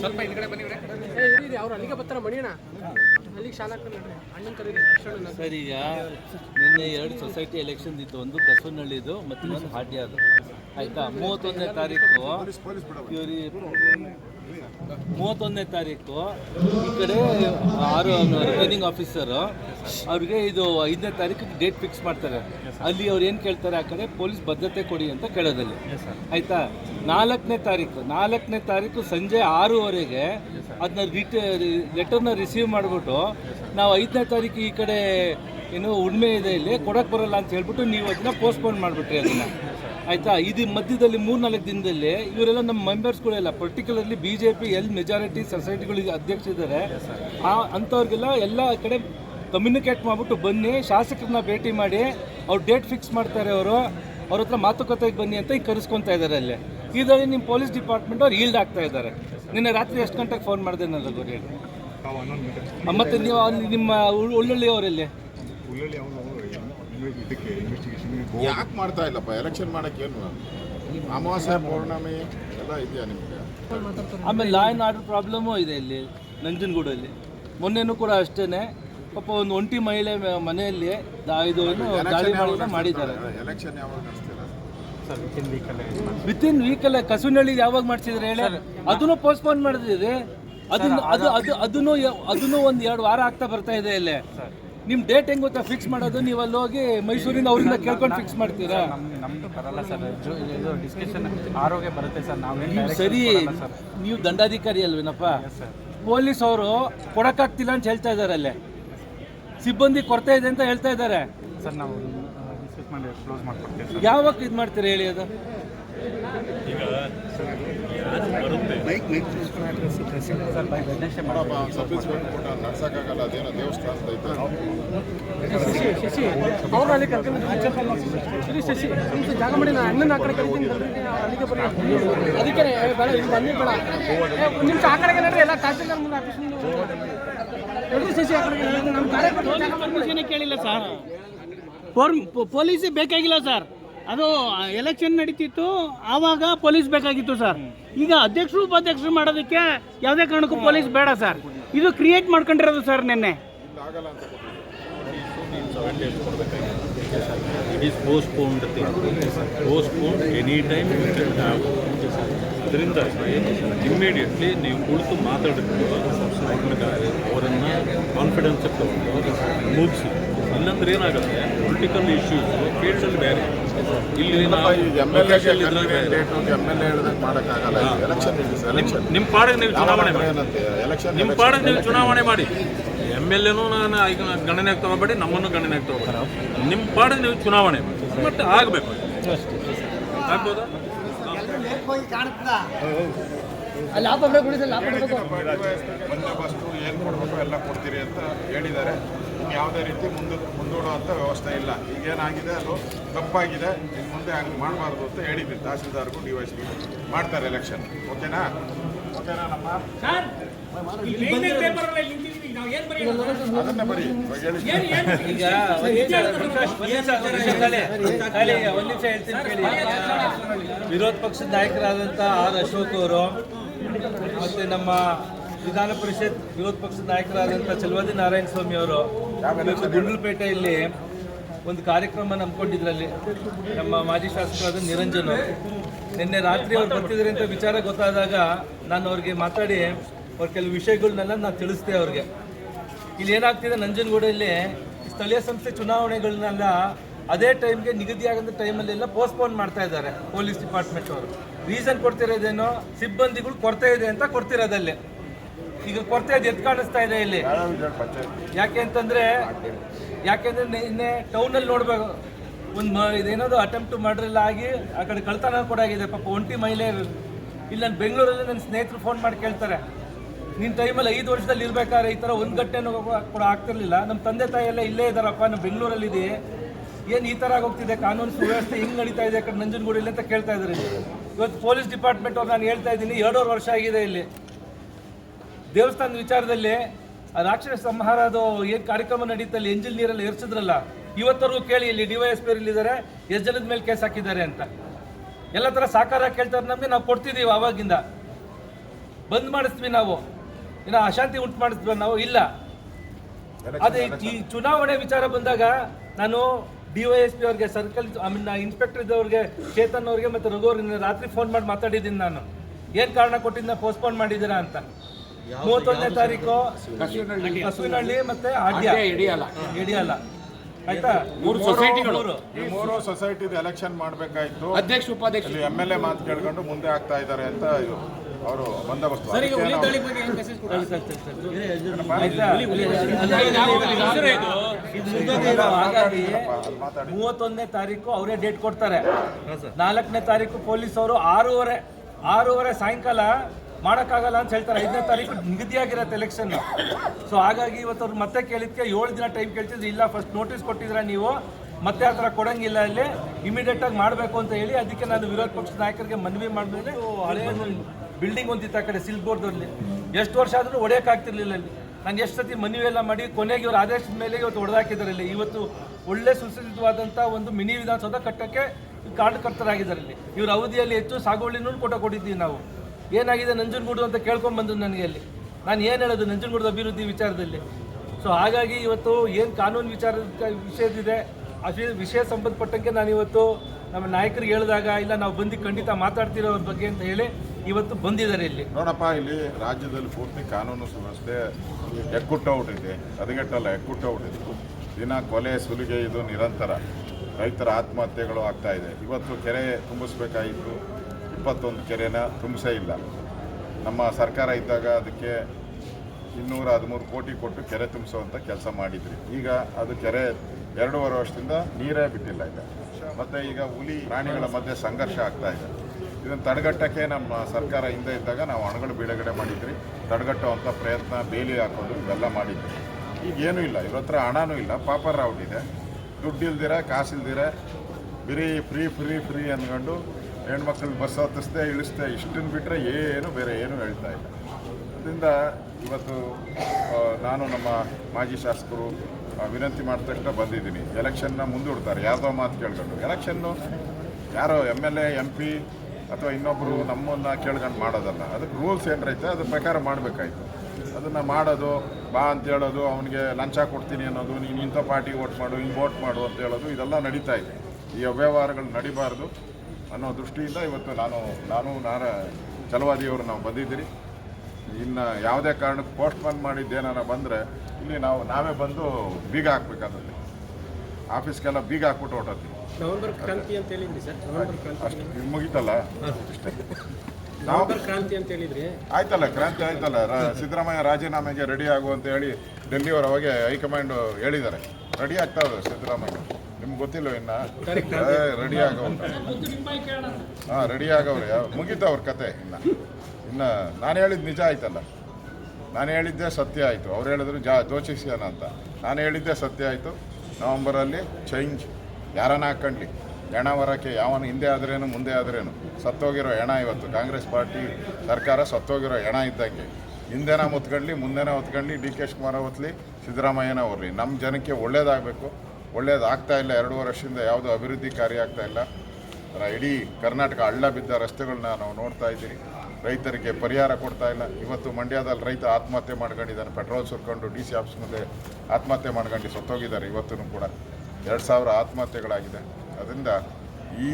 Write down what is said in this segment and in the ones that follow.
ಯಾಕೆ ಹಿಂದ್ಗಡೆ ಬನ್ನಿ ಏ ಇರಿ ಅವ್ರು ಅಲ್ಲಿಗೆ ಬರ್ತಾರ ಮಣಿಯಣ್ಣ. ಅಲ್ಲಿಗೆ ಶಾಲಾ ಅಣ್ಣನ ಕರೀರಿ ಸರ್ ಈಗ ನಿನ್ನೆ ಎರಡು ಸೊಸೈಟಿ ಎಲೆಕ್ಷನ್ ಇತ್ತು ಒಂದು ಕಸವನಹಳ್ಳಿದು ಮತ್ತು ಇನ್ನೊಂದು ಅದು ಆಯ್ತಾ? ಮೂವತ್ತೊಂದನೇ ತಾರೀಕು. ಪೊಲೀಸ್ ಪೊಲೀಸ್ ಇವ್ರಿ ಮೂವತ್ತೊಂದನೇ ತಾರೀಕು. ಈ ಕಡೆ ಆರು ರಿಟರ್ನಿಂಗ್ ಆಫೀಸರು. ಅವ್ರಿಗೆ ಇದು ಐದನೇ ತಾರೀಕು ಡೇಟ್ ಫಿಕ್ಸ್ ಮಾಡ್ತಾರೆ. ಅಲ್ಲಿ ಅವ್ರು ಏನು ಕೇಳ್ತಾರೆ ಆ ಕಡೆ ಪೊಲೀಸ್ ಭದ್ರತೆ ಕೊಡಿ ಅಂತ ಕೇಳೋದಲ್ಲಿ. ಆಯಿತಾ? ನಾಲ್ಕನೇ ತಾರೀಕು ನಾಲ್ಕನೇ ತಾರೀಕು ಸಂಜೆ ಆರೂವರೆಗೆ ಅದನ್ನ ರಿಟ ಲೆಟರ್ನ ರಿಸೀವ್ ಮಾಡಿಬಿಟ್ಟು ನಾವು ಐದನೇ ತಾರೀಕು ಈ ಕಡೆ ಏನು ಉಣ್ಮೆ ಇದೆ ಇಲ್ಲಿ ಕೊಡಕ್ಕೆ ಬರೋಲ್ಲ ಅಂತ ಹೇಳ್ಬಿಟ್ಟು ನೀವು ಅದನ್ನ ಪೋಸ್ಟ್ಪೋನ್ ಮಾಡಿಬಿಟ್ರಿ ಅದನ್ನ. ಆಯ್ತಾ? ಇದು ಮಧ್ಯದಲ್ಲಿ ಮೂರ್ನಾಲ್ಕು ದಿನದಲ್ಲಿ ಇವರೆಲ್ಲ ನಮ್ಮ ಮೆಂಬರ್ಸ್ಗಳೆಲ್ಲ particularly B J P L majority ಸೊಸೈಟಿಗಳಿಗೆ ಅಧ್ಯಕ್ಷ ಇದ್ದಾರೆ. ಆ ಅಂಥವ್ರಿಗೆಲ್ಲ ಎಲ್ಲ ಕಡೆ ಕಮ್ಯುನಿಕೇಟ್ ಮಾಡಿಬಿಟ್ಟು ಬನ್ನಿ ಶಾಸಕರನ್ನ ಭೇಟಿ ಮಾಡಿ ಅವ್ರು ಡೇಟ್ ಫಿಕ್ಸ್ ಮಾಡ್ತಾರೆ ಅವರು ಅವ್ರ ಹತ್ರ ಮಾತುಕತೆಗೆ ಬನ್ನಿ ಅಂತ ಈಗ ಕರೆಸ್ಕೊತಾ ಇದ್ದಾರೆ ಅಲ್ಲಿ. ಇದರಲ್ಲಿ ನಿಮ್ಮ ಪೊಲೀಸ್ ಡಿಪಾರ್ಟ್ಮೆಂಟ್ ಅವ್ರು ಈಲ್ಡ್ ಆಗ್ತಾ ಇದ್ದಾರೆ. ನಿನ್ನೆ ರಾತ್ರಿ ಎಷ್ಟು ಗಂಟೆಗೆ ಫೋನ್ ಮಾಡಿದೆ ನನ್ನ ಗುರಿ ಮತ್ತೆ ನೀವು ನಿಮ್ಮ ಉಳ್- ಉಳ್ಳಳ್ಳಿ ಅವರಲ್ಲಿ ಯಾಕೆ ಮಾಡ್ತಾ ಇಲ್ಲಪ್ಪ? ಎಲೆಕ್ಷನ್ ಮಾಡಕ್ಕೆ ಏನು? ಅಮಾವಾಸ್ಯ ಪೌರ್ಣಮಿ ಎಲ್ಲ ಇದೆಯಾ ನಿಮಗೆ? ಆಮೇಲೆ ಲಾ ಆ್ಯಂಡ್ ಆರ್ಡರ್ ಪ್ರಾಬ್ಲಮು ಇದೆ ಇಲ್ಲಿ ನಂಜನಗೂಡಲ್ಲಿ. ಮೊನ್ನೆನೂ ಕೂಡ ಅಷ್ಟೇ ಪಾಪ ಒಂದು ಒಂಟಿ ಮಹಿಳೆ ಮನೆಯಲ್ಲಿ ಇದು ದಾಳಿ ಮಾಡಿದ ಮಾಡಿದ್ದಾರೆ. ಎಲೆಕ್ಷನ್ ಯಾವಾಗ ವಿತ್ ಇನ್ ವೀಕಲ್ಲೇ ಕಸುನಳ್ಳಿ ಯಾವಾಗ ಮಾಡಿಸಿದ್ರೆ ಹೇಳಿ? ಅದನ್ನು ಪೋಸ್ಟ್ಪೋನ್ ಮಾಡಿದ್ರಿ ಅದನ್ನು ಅದು ಅದು ಅದನ್ನು ಅದನ್ನು ಒಂದು ಎರಡು ವಾರ ಆಗ್ತಾ ಬರ್ತಾ ಇದೆ ಇಲ್ಲಿ. ನಿಮ್ಮ ಡೇಟ್ ಹೆಂಗ್ ಗೊತ್ತಾ? ಫಿಕ್ಸ್ ಮಾಡೋದು ನೀವು ಅಲ್ಲಿ ಹೋಗಿ ಮೈಸೂರಿಂದ ಅವರಿಂದ ಕೇಳ್ಕೊಂಡು ಫಿಕ್ಸ್ ಮಾಡ್ತೀರಾ? ನಮ್ಗೆ ನಮ್ದು ಬರಲ್ಲ ಸರ್. ಜೊ- ಇದು ಡಿಸ್ಕಷನ್ ಆರೋಗ್ಯ ಬರುತ್ತೆ ಸರ್. ನಾವು ಸರಿ ನೀವು ದಂಡಾಧಿಕಾರಿ ಅಲ್ವೇನಪ್ಪ? ಪೊಲೀಸ್ ಅವರು ಕೊಡಕ್ಕಾಗ್ತಿಲ್ಲ ಅಂತ ಹೇಳ್ತಾ ಇದ್ದಾರೆ ಅಲ್ಲೇ. ಸಿಬ್ಬಂದಿ ಕೊರತೆ ಇದೆ ಅಂತ ಹೇಳ್ತಾ ಇದ್ದಾರೆ ಸರ್ ನಾವು ಡಿಸ್ಕಸ್ ಮಾಡಿ ಕ್ಲೋಸ್ ಮಾಡ್ಕೊಡ್ತೀವಿ ಸರ್. ಯಾವಾಗ ಇದು ಮಾಡ್ತೀರಾ ಹೇಳಿ ಅದು? ಸರ್ ಬೈ ವೆಡ್ನೆಸ್ಡೇ ನೋಡಪ್ಪ ಸಬ್ ಇನ್ಸ್ಪೆಕ್ಟರ್ ಕೂಡ ನಡ್ಸಕ್ಕಾಗಲ್ಲ ಅದೇನೋ ದೇವಸ್ಥಾನದ. ಕೇಳಿಲ್ಲ ಸರ್ ಪೊಲೀಸ್ ಬೇಕಾಗಿಲ್ಲ ಸರ್ ಅದು ಎಲೆಕ್ಷನ್ ನಡೀತಿತ್ತು. ಆವಾಗ ಪೊಲೀಸ್ ಬೇಕಾಗಿತ್ತು ಸರ್ ಈಗ ಅಧ್ಯಕ್ಷರು ಉಪಾಧ್ಯಕ್ಷರು ಮಾಡೋದಕ್ಕೆ ಯಾವುದೇ ಕಾರಣಕ್ಕೂ ಪೊಲೀಸ್ ಬೇಡ ಸರ್ ಇದು ಕ್ರಿಯೇಟ್ ಮಾಡ್ಕೊಂಡಿರೋದು ಸರ್ ನಿನ್ನೆ. It is postponed postponed any time. ಅದರಿಂದ ಇಮ್ಮಿಡಿಯೇಟ್ಲಿ ನೀವು ಕುಳಿತು ಮಾತಾಡಬೇಕು ಅವರನ್ನು ಕಾನ್ಫಿಡೆನ್ಸ್ ತಗೊಂಡು ಮುಗಿಸಿ. ಇಲ್ಲಾಂದ್ರೆ ಏನಾಗುತ್ತೆ? ಪೊಲಿಟಿಕಲ್ ಇಶ್ಯೂಸ್ ಫೀಲ್ಡಲ್ಲಿ ಬೇರೆ. ಇಲ್ಲಿ ನಿಮ್ ಎಂ ಎಲ್ ಎ official ಇದ್ರಲ್ಲಿ ಬೇರೆ. ಡೇಟ್ ಎಂ ಎಲ್ ಎ ಹೇಳ್ದಂಗೆ ಮಾಡೋಕ್ಕಾಗಲ್ಲ ಎಲೆಕ್ಷನ್ ಎಲೆಕ್ಷನ್ ನಿಮ್ಮ ಪಾಡಿಗೆ ನೀವು ಚುನಾವಣೆ ಮಾಡಿ. ನಿಮ್ಮ ಪಾಡಿಗೆ ನೀವು ಚುನಾವಣೆ ಮಾಡಿ. ಎಂ ಎಲ್ ಎನೂ ನಾನು ಈಗ ಗಣನೆಗೆ ತಗೋಬೇಡಿ ನಮ್ಮನ್ನು ಗಣನೆಗೆ ತಗೋಬೇಡಿ. ನಿಮ್ಮ ಪಾಡಿಗೆ ನೀವು ಚುನಾವಣೆ ಮಾಡಿ. ಮತ್ತೆ ಆಗಬೇಕು. ಆಗ್ಬೋದಾ? ಆಪ ಬೇಕು. ಬಂದೋಬಸ್ತು ಏನು ಕೊಡಬೇಕು ಎಲ್ಲ ಕೊಡ್ತೀರಿ ಅಂತ ಹೇಳಿದ್ದಾರೆ. ಯಾವುದೇ ರೀತಿ ಮುಂದೆ ಮುಂದೂಡುವಂಥ ವ್ಯವಸ್ಥೆ ಇಲ್ಲ. ಈಗೇನಾಗಿದೆ ಅದು ತಪ್ಪಾಗಿದೆ. ಇನ್ನು ಮುಂದೆ ಹಂಗೆ ಮಾಡಬಾರ್ದು ಅಂತ ಹೇಳಿದ್ವಿ ತಹಸೀಲ್ದಾರ್ಗೂ ಡಿ ವೈ ಮಾಡ್ತಾರೆ ಎಲೆಕ್ಷನ್ ಓಕೆನಾ? ನಮ್ಮ? ಅದನ್ನೇ ಬರೀ. ವಿರೋಧ ಪಕ್ಷದ ನಾಯಕರಾದಂಥ ಆರ್ ಅಶೋಕ್ ಅವರು ಮತ್ತೆ ನಮ್ಮ ವಿಧಾನ ಪರಿಷತ್ ವಿರೋಧ ಪಕ್ಷದ ನಾಯಕರಾದಂಥ ಚಲವಾದಿ ನಾರಾಯಣ ಸ್ವಾಮಿ ಅವರು ಗುಂಡ್ಲುಪೇಟೆಯಲ್ಲಿ ಒಂದು ಕಾರ್ಯಕ್ರಮ ನಂಬ್ಕೊಂಡಿದ್ರಲ್ಲಿ ನಮ್ಮ ಮಾಜಿ ಶಾಸಕರಾದ ನಿರಂಜನ್ ಅವರು. ನಿನ್ನೆ ರಾತ್ರಿ ಅವ್ರು ಬರ್ತಿದ್ದಾರೆ ಅಂತ ವಿಚಾರ ಗೊತ್ತಾದಾಗ ನಾನು ಅವ್ರಿಗೆ ಮಾತಾಡಿ ಅವ್ರ ಕೆಲವು ವಿಷಯಗಳನ್ನೆಲ್ಲ ನಾನು ತಿಳಿಸ್ದೆ ಅವ್ರಿಗೆ. ಇಲ್ಲಿ ಏನಾಗ್ತಿದೆ ನಂಜನಗೂಡಲ್ಲಿ ಸ್ಥಳೀಯ ಸಂಸ್ಥೆ ಚುನಾವಣೆಗಳನ್ನೆಲ್ಲ ಅದೇ ಟೈಮ್ಗೆ ನಿಗದಿಯಾಗಂಥ ಟೈಮಲ್ಲೆಲ್ಲ ಪೋಸ್ಟ್ಪೋನ್ ಮಾಡ್ತಾ ಇದ್ದಾರೆ ಪೊಲೀಸ್ ಡಿಪಾರ್ಟ್ಮೆಂಟ್ ಅವರು. ರೀಸನ್ ಕೊಡ್ತಿರೋದೇನೋ, ಸಿಬ್ಬಂದಿಗಳು ಕೊರತೆ ಇದೆ ಅಂತ ಕೊಡ್ತಿರೋದಲ್ಲಿ. ಈಗ ಕೊರತೆ ಅದು ಎದ್ದು ಕಾಣಿಸ್ತಾ ಇದೆ ಇಲ್ಲಿ. ಯಾಕೆ ಅಂತಂದ್ರೆ ಯಾಕೆಂದ್ರೆ ನಿನ್ನೆ ಟೌನಲ್ಲಿ ನೋಡ್ಬೇಕು. ಒಂದು ಮ ಇದೇನದು ಅಟೆಂಪ್ಟ್ ಮರ್ಡರ್ ಎಲ್ಲ ಆಗಿ ಆ ಕಡೆ ಕಳ್ತನ ಕೂಡ ಆಗಿದೆ. ಪಾಪ ಒಂಟಿ ಮಹಿಳೆ ಇಲ್ಲಿ ನಾನು ಬೆಂಗಳೂರಲ್ಲಿ ನನ್ನ ಸ್ನೇಹಿತರು ಫೋನ್ ಮಾಡಿ ಕೇಳ್ತಾರೆ. ನಿನ್ನ ಟೈಮಲ್ಲಿ ಐದು ವರ್ಷದಲ್ಲಿ ಇರ್ಬೇಕಾದ್ರೆ ಈ ಥರ ಒಂದು ಗಂಟೆನೂ ಕೂಡ ಆಗ್ತಿರ್ಲಿಲ್ಲ. ನಮ್ಮ ತಂದೆ ತಾಯಿ ಎಲ್ಲ ಇಲ್ಲೇ ಇದ್ದಾರಪ್ಪ ಬೆಂಗಳೂರಲ್ಲಿ ಬೆಂಗಳೂರಲ್ಲಿದೆ ಏನು ಈ ಥರ ಆಗೋಗ್ತಿದೆ? ಕಾನೂನು ಸುವ್ಯವಸ್ಥೆ ಹೆಂಗೆ ನಡೀತಾ ಇದೆ? ಕಡೆ ನಂಜನಗೂಡಲ್ಲಿ ಅಂತ ಕೇಳ್ತಾ ಇದ್ದಾರೆ ಇವತ್ತು ಪೊಲೀಸ್ ಡಿಪಾರ್ಟ್ಮೆಂಟ್ ಅವ್ರು ನಾನು ಹೇಳ್ತಾ ಇದ್ದೀನಿ ಎರಡೂವರೆ ವರ್ಷ ಆಗಿದೆ ಇಲ್ಲಿ. ದೇವಸ್ಥಾನದ ವಿಚಾರದಲ್ಲಿ ಆ ರಾಕ್ಷಸ ಸಂಹಾರ ಅದು ಏನು ಕಾರ್ಯಕ್ರಮ ನಡೀತಲ್ಲಿ ಎಂಜಿಲ್ ನೀರಲ್ಲಿ ಏರ್ಸಿದ್ರಲ್ಲ ಇವತ್ತರೆಗೂ ಕೇಳಿ ಇಲ್ಲಿ ಡಿ ವೈ ಎಸ್ ಪಿ ಇಲ್ಲಿದ್ದಾರೆ ಎಷ್ಟು ಜನದ ಮೇಲೆ ಕೇಸ್ ಹಾಕಿದ್ದಾರೆ ಅಂತ. ಎಲ್ಲ ಥರ ಸಾಕಾರ ಕೇಳ್ತಾರೆ ನಮಗೆ ನಾವು ಕೊಡ್ತಿದ್ದೀವಿ ಅವಾಗಿಂದ ಬಂದ್ ಮಾಡಿಸ್ತೀವಿ ನಾವು. ಇನ್ನು ಅಶಾಂತಿ ಉಂಟು ಮಾಡಿಸ್ತೀವಿ ನಾವು? ಇಲ್ಲ. ಅದೇ ಈ ಚುನಾವಣೆ ವಿಚಾರ ಬಂದಾಗ ನಾನು ಡಿ ವೈ ಎಸ್ ಪಿ ಅವ್ರಿಗೆ ಸರ್ಕಲ್ ಐ ಮೀನ್ ಇನ್ಸ್ಪೆಕ್ಟರ್ ಇದ್ದವ್ರಿಗೆ ಚೇತನ್ ಅವ್ರಿಗೆ ಮತ್ತು ರಘು ಅವ್ರಿಗೆ ರಾತ್ರಿ ಫೋನ್ ಮಾಡಿ ಮಾತಾಡಿದ್ದೀನಿ ನಾನು. ಏನು ಕಾರಣ ಕೊಟ್ಟಿದ್ದ ಪೋಸ್ಟ್ಪೋನ್ ಮಾಡಿದ್ದೀರಾ ಅಂತ. ಮೂವತ್ತೊಂದನೇ ತಾರೀಕು ಹಸುವಿನಹಳ್ಳಿ ಮತ್ತೆ ಆಡ್ಯ ಹಿಡಿಯಲ್ಲ ಆಯ್ತಾ ಮೂರು ಸೊಸೈಟಿಗಳು ಈ ಮೂರು ಸೊಸೈಟಿದು ಎಲೆಕ್ಷನ್ ಮಾಡಬೇಕಾಯ್ತು ಅಧ್ಯಕ್ಷ ಉಪಾಧ್ಯಕ್ಷ ಎಂ ಎಲ್ ಎ ಮಾತು ಕೇಳ್ಕೊಂಡು ಮುಂದೆ ಆಗ್ತಾ ಇದ್ದಾರೆ ಅಂತ ಅವರು ಬಂದೋಬಸ್ತು? ಇದು ಅಲ್ಲಿ ಮಾತಾಡಿ ಮೂವತ್ತೊಂದನೇ ತಾರೀಕು ಅವರೇ ಡೇಟ್ ಕೊಡ್ತಾರೆ ನಾಲ್ಕನೇ ತಾರೀಕು ಪೊಲೀಸ್ ಅವರು ಆರೂವರೆ ಆರೂವರೆ ಸಾಯಂಕಾಲ ಮಾಡೋಕ್ಕಾಗಲ್ಲ ಅಂತ ಹೇಳ್ತಾರೆ. ಐದನೇ ತಾರೀಕು ನಿಗದಿಯಾಗಿರತ್ತೆ ಎಲೆಕ್ಷನ್ ಸೊ ಹಾಗಾಗಿ ಇವತ್ತು ಅವ್ರು ಮತ್ತೆ ಕೇಳಿದ್ಕೆ ಏಳು ದಿನ ಟೈಮ್ ಕೇಳ್ತಿದ್ರು. ಇಲ್ಲ ಫಸ್ಟ್ ನೋಟಿಸ್ ಕೊಟ್ಟಿದ್ರೆ ನೀವು? ಮತ್ತೆ ಆ ಥರ ಕೊಡಂಗಿಲ್ಲ ಇಲ್ಲಿ ಇಮಿಡಿಯೇಟ್ ಆಗಿ ಮಾಡಬೇಕು ಅಂತ ಹೇಳಿ ಅದಕ್ಕೆ ನಾನು ವಿರೋಧ ಪಕ್ಷದ ನಾಯಕರಿಗೆ ಮನವಿ ಮಾಡಿದ್ರೆ ಹಳೆಯ ಬಿಲ್ಡಿಂಗ್ ಒಂದಿತ್ತು ಆ ಕಡೆ ಸಿಲ್ಕ್ ಬೋರ್ಡಲ್ಲಿ ಎಷ್ಟು ವರ್ಷ ಆದರೂ ಹೊಡೆಯೋಕ್ಕಾಗ್ತಿರ್ಲಿಲ್ಲ ಅಲ್ಲಿ. ನಾನು ಎಷ್ಟು ಸತಿ ಮನವಿ ಎಲ್ಲ ಮಾಡಿ ಕೊನೆಗೆ ಇವ್ರ ಆದೇಶದ ಮೇಲೆ ಇವತ್ತು ಹೊಡೆದಾಕಿದ್ದಾರೆ ಇಲ್ಲಿ ಇವತ್ತು ಒಳ್ಳೆ ಸುಸಜ್ಜಿತವಾದಂಥ ಒಂದು ಮಿನಿ ವಿಧಾನಸೌಧ ಕಟ್ಟಕ್ಕೆ ಕಾರಣಕರ್ತರಾಗಿದ್ದಾರೆ ಇಲ್ಲಿ ಇವ್ರ ಅವಧಿಯಲ್ಲಿ ಹೆಚ್ಚು ಸಾಗುವಳಿನೂ ಕೊಟ್ಟ ಕೊಟ್ಟಿದ್ದೀವಿ ನಾವು. ಏನಾಗಿದೆ ನಂಜನಗೂಡು ಅಂತ ಕೇಳ್ಕೊಂಡ್ ಬಂದು ನನಗೆ ಅಲ್ಲಿ. ನಾನು ಏನು ಹೇಳೋದು ನಂಜನಗೂಡದ ಅಭಿವೃದ್ಧಿ ವಿಚಾರದಲ್ಲಿ? ಸೊ ಹಾಗಾಗಿ ಇವತ್ತು ಏನು ಕಾನೂನು ವಿಚಾರ ವಿಷಯದಿದೆ ಆ ವಿಷಯ- ಸಂಬಂಧಪಟ್ಟಂಗೆ ನಾನು ಇವತ್ತು ನಮ್ಮ ನಾಯಕರಿಗೆ ಹೇಳಿದಾಗ ಇಲ್ಲ, ನಾವು ಬಂದು ಖಂಡಿತ ಮಾತಾಡ್ತಿರೋ ಅವ್ರ ಬಗ್ಗೆ ಅಂತ ಹೇಳಿ ಇವತ್ತು ಬಂದಿದ್ದಾರೆ ಇಲ್ಲಿ. ನೋಡಪ್ಪ, ಇಲ್ಲಿ ರಾಜ್ಯದಲ್ಲಿ ಪೂರ್ತಿ ಕಾನೂನು ಸುವ್ಯವಸ್ಥೆ ಎಕ್ಕುಟ್ಟೋಗ್ಬಿಟ್ಟಿದೆ ಹದಗೆಟ್ಟಲ್ಲ ಇದೆ ದಿನ ಕೊಲೆ, ಸುಲಿಗೆ ಇದು ನಿರಂತರ. ರೈತರ ಆತ್ಮಹತ್ಯೆಗಳು ಆಗ್ತಾ ಇದೆ. ಇವತ್ತು ಕೆರೆ ತುಂಬಿಸ್ಬೇಕಾಗಿತ್ತು. ಇಪ್ಪತ್ತೊಂದು ಕೆರೆನ ತುಂಬಿಸೇ ಇಲ್ಲ. ನಮ್ಮ ಸರ್ಕಾರ ಇದ್ದಾಗ ಅದಕ್ಕೆ ಇನ್ನೂರ ಹದಿಮೂರು ಕೋಟಿ ಕೊಟ್ಟು ಕೆರೆ ತುಂಬಿಸುವಂಥ ಕೆಲಸ ಮಾಡಿದ್ರಿ. ಈಗ ಅದು ಕೆರೆ ಎರಡೂವರೆ ವರ್ಷದಿಂದ ನೀರೇ ಬಿಟ್ಟಿಲ್ಲ ಈಗ. ಮತ್ತು ಈಗ ಹುಲಿ ಪ್ರಾಣಿಗಳ ಮಧ್ಯೆ ಸಂಘರ್ಷ ಆಗ್ತಾ ಇದೆ. ಇದನ್ನು ತಡೆಗಟ್ಟಕ್ಕೆ ನಮ್ಮ ಸರ್ಕಾರ ಹಿಂದೆ ಇದ್ದಾಗ ನಾವು ಹಣಗಳು ಬಿಡುಗಡೆ ಮಾಡಿದ್ರಿ. ತಡೆಗಟ್ಟುವಂಥ ಪ್ರಯತ್ನ ಬೇಲಿ ಹಾಕೋದು ಇವೆಲ್ಲ ಮಾಡಿದ್ವಿ. ಈಗ ಏನೂ ಇಲ್ಲ. ಇವ್ರ ಹತ್ರ ಹಣನೂ ಇಲ್ಲ. ಪಾಪರ್ ಔಟ್ ಇದೆ. ದುಡ್ಡು ಇಲ್ದಿರ ಕಾಸಿಲ್ದಿರ, ಬರೀ ಫ್ರೀ ಫ್ರೀ ಫ್ರೀ ಅಂದ್ಕೊಂಡು ಹೆಣ್ಮಕ್ಳು ಬಸ್ ಹತ್ತಿಸ್ದೆ, ಇಳಿಸ್ದೆ ಇಷ್ಟನ್ನು ಬಿಟ್ಟರೆ ಏನು ಬೇರೆ ಏನು ಹೇಳ್ತಾ ಇಲ್ಲ. ಅದರಿಂದ ಇವತ್ತು ನಾನು ನಮ್ಮ ಮಾಜಿ ಶಾಸಕರು ವಿನಂತಿ ಮಾಡಿದ ತಕ್ಷಣ ಬಂದಿದ್ದೀನಿ. ಎಲೆಕ್ಷನ್ನ ಮುಂದೂಡ್ತಾರೆ. ಯಾವುದೋ ಮಾತು ಕೇಳ್ಕೊಂಡು. ಎಲೆಕ್ಷನ್ನು ಯಾರೋ M L A, M P ಅಥವಾ ಇನ್ನೊಬ್ಬರು ನಮ್ಮನ್ನು ಕೇಳ್ಕೊಂಡು ಮಾಡೋದಲ್ಲ. ಅದಕ್ಕೆ ರೂಲ್ಸ್ ಏನಾರೈತೆ ಅದ್ರ ಪ್ರಕಾರ ಮಾಡಬೇಕಾಯ್ತು. ಅದನ್ನು ಮಾಡೋದು, ಬಾ ಅಂತ ಹೇಳೋದು, ಅವನಿಗೆ ಲಂಚ ಕೊಡ್ತೀನಿ ಅನ್ನೋದು, ನೀನು ಇಂಥ ಪಾರ್ಟಿಗೆ ವೋಟ್ ಮಾಡು, ಹಿಂಗೆ ವೋಟ್ ಮಾಡು ಅಂತ ಹೇಳೋದು, ಇದೆಲ್ಲ ನಡೀತಾ ಇದೆ. ಈ ಅವ್ಯವಹಾರಗಳು ನಡಿಬಾರ್ದು. ಅನ್ನೋ ದೃಷ್ಟಿಯಿಂದ ಇವತ್ತು ನಾನು ನಾನು ನಾರ ಚಲವಾದಿಯವರು ನಾವು ಬಂದಿದ್ದೀರಿ. ಇನ್ನು ಯಾವುದೇ ಕಾರಣಕ್ಕೆ ಪೋಸ್ಟ್ ಪನ್ ಮಾಡಿದ್ದೇನಾರ ಬಂದರೆ ಇಲ್ಲಿ ನಾವು ನಾವೇ ಬಂದು ಬೀಗ ಹಾಕ್ಬೇಕಾಗುತ್ತೆ. ಆಫೀಸ್ಗೆಲ್ಲ ಬೀಗ ಹಾಕ್ಬಿಟ್ಟು ಹೊರಟೋತೀವಿ ನವೆಂಬರ್ ಕ್ರಾಂತಿ ಅಂತ ಹೇಳಿದ್ರಿ ಸರ್? ನವೆಂಬರ್ ಕ್ರಾಂತಿ ಅಷ್ಟು ಇದು ಮುಗೀತಲ್ಲ? ಇಷ್ಟೇ ಕ್ರಾಂತಿ ಅಂತ ಹೇಳಿದ್ರಿ? ಆಯ್ತಲ್ಲ ಕ್ರಾಂತಿ ಆಯ್ತಲ್ಲ. ಸಿದ್ದರಾಮಯ್ಯ ರಾಜೀನಾಮೆಗೆ ರೆಡಿ ಆಗು ಅಂತ ಹೇಳಿ ಡೆಲ್ಲಿಯವರು ಅವಾಗೆ ಹೈಕಮಾಂಡ್ ಹೇಳಿದ್ದಾರೆ. ರೆಡಿ ಆಗ್ತಾವೆ ಸಿದ್ದರಾಮಯ್ಯ. ನಿಮ್ಗೆ ಗೊತ್ತಿಲ್ಲ ಇನ್ನ? ರೆಡಿ ಆಗವ್ರು. ಹಾಂ ರೆಡಿ ಆಗವ್ರೆ. ಮುಗೀತು ಅವ್ರ ಕತೆ ಇನ್ನ. ಇನ್ನ ನಾನು ಹೇಳಿದ ನಿಜ ಆಯ್ತಲ್ಲ? ನಾನು ಹೇಳಿದ್ದೆ ಸತ್ಯ ಆಯಿತು. ಅವ್ರು ಹೇಳಿದ್ರು ಜಾ ಜೋಚಿಸ್ಯಾನ ಅಂತ. ನಾನು ಹೇಳಿದ್ದೆ ಸತ್ಯ ಆಯಿತು. ನವಂಬರಲ್ಲಿ ಚೇಂಜ್ ಯಾರನ್ನ ಹಾಕ್ಕೊಂಡ್ಲಿ ಹೆಣ ಹೊರಕ್ಕೆ ಯಾವನ ಹಿಂದೆ ಆದ್ರೇನು ಮುಂದೆ ಆದ್ರೇನು? ಸತ್ತೋಗಿರೋ ಹೆಣ ಇವತ್ತು. ಕಾಂಗ್ರೆಸ್ ಪಾರ್ಟಿ ಸರ್ಕಾರ ಸತ್ತೋಗಿರೋ ಹೆಣ ಇದ್ದಂಗೆ. ಹಿಂದೆನ ಮುತ್ಕೊಂಡ್ಲಿ ಮುಂದೆನ ಹೊತ್ಕೊಂಡ್ಲಿ ಡಿ ಕೆ ಶಿವಕುಮಾರ ಹೊತ್ಲಿ ಸಿದ್ದರಾಮಯ್ಯನ ಹೊರಲಿ. ನಮ್ಮ ಜನಕ್ಕೆ ಒಳ್ಳೇದಾಗಬೇಕು. ಒಳ್ಳೇದಾಗ್ತಾ ಇಲ್ಲ ಎರಡು ವರ್ಷದಿಂದ ಯಾವುದೂ ಅಭಿವೃದ್ಧಿ ಕಾರ್ಯ ಆಗ್ತಾ ಇಲ್ಲ. ಇಡೀ ಕರ್ನಾಟಕ ಹಳ್ಳ ಬಿದ್ದ ರಸ್ತೆಗಳನ್ನ ನಾವು ನೋಡ್ತಾ ಇದ್ದೀವಿ ರೈತರಿಗೆ ಪರಿಹಾರ ಕೊಡ್ತಾ ಇಲ್ಲ. ಇವತ್ತು ಮಂಡ್ಯದಲ್ಲಿ ರೈತ ಆತ್ಮಹತ್ಯೆ ಮಾಡ್ಕೊಂಡಿದ್ದಾನೆ. ಪೆಟ್ರೋಲ್ ಸುರ್ಕೊಂಡು ಡಿ ಸಿ ಆಫೀಸ್ ಮುಂದೆ ಆತ್ಮಹತ್ಯೆ ಮಾಡ್ಕೊಂಡು ಸತ್ತೋಗಿದ್ದಾರೆ ಇವತ್ತೂ ಕೂಡ. ಎರಡು ಸಾವಿರ ಆತ್ಮಹತ್ಯೆಗಳಾಗಿದೆ. ಅದರಿಂದ ಈ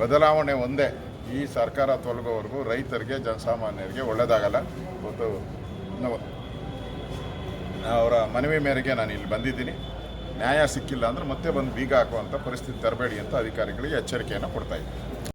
ಬದಲಾವಣೆ ಒಂದೇ. ಈ ಸರ್ಕಾರ ತೊಲಗೋವರೆಗೂ ರೈತರಿಗೆ, ಜನಸಾಮಾನ್ಯರಿಗೆ ಒಳ್ಳೆಯದಾಗಲ್ಲ ಇವತ್ತು ಅವರ ಮನವಿ ಮೇರೆಗೆ ನಾನು ಇಲ್ಲಿ ಬಂದಿದ್ದೀನಿ. ನ್ಯಾಯ ಸಿಕ್ಕಿಲ್ಲ ಅಂದರೆ ಮತ್ತೆ ಬಂದು ಬೀಗ ಹಾಕುವಂಥ ಪರಿಸ್ಥಿತಿ ತರಬೇಡಿ ಅಂತ ಅಧಿಕಾರಿಗಳಿಗೆ ಎಚ್ಚರಿಕೆಯನ್ನು ಕೊಡ್ತಾ ಇದ್ದೀನಿ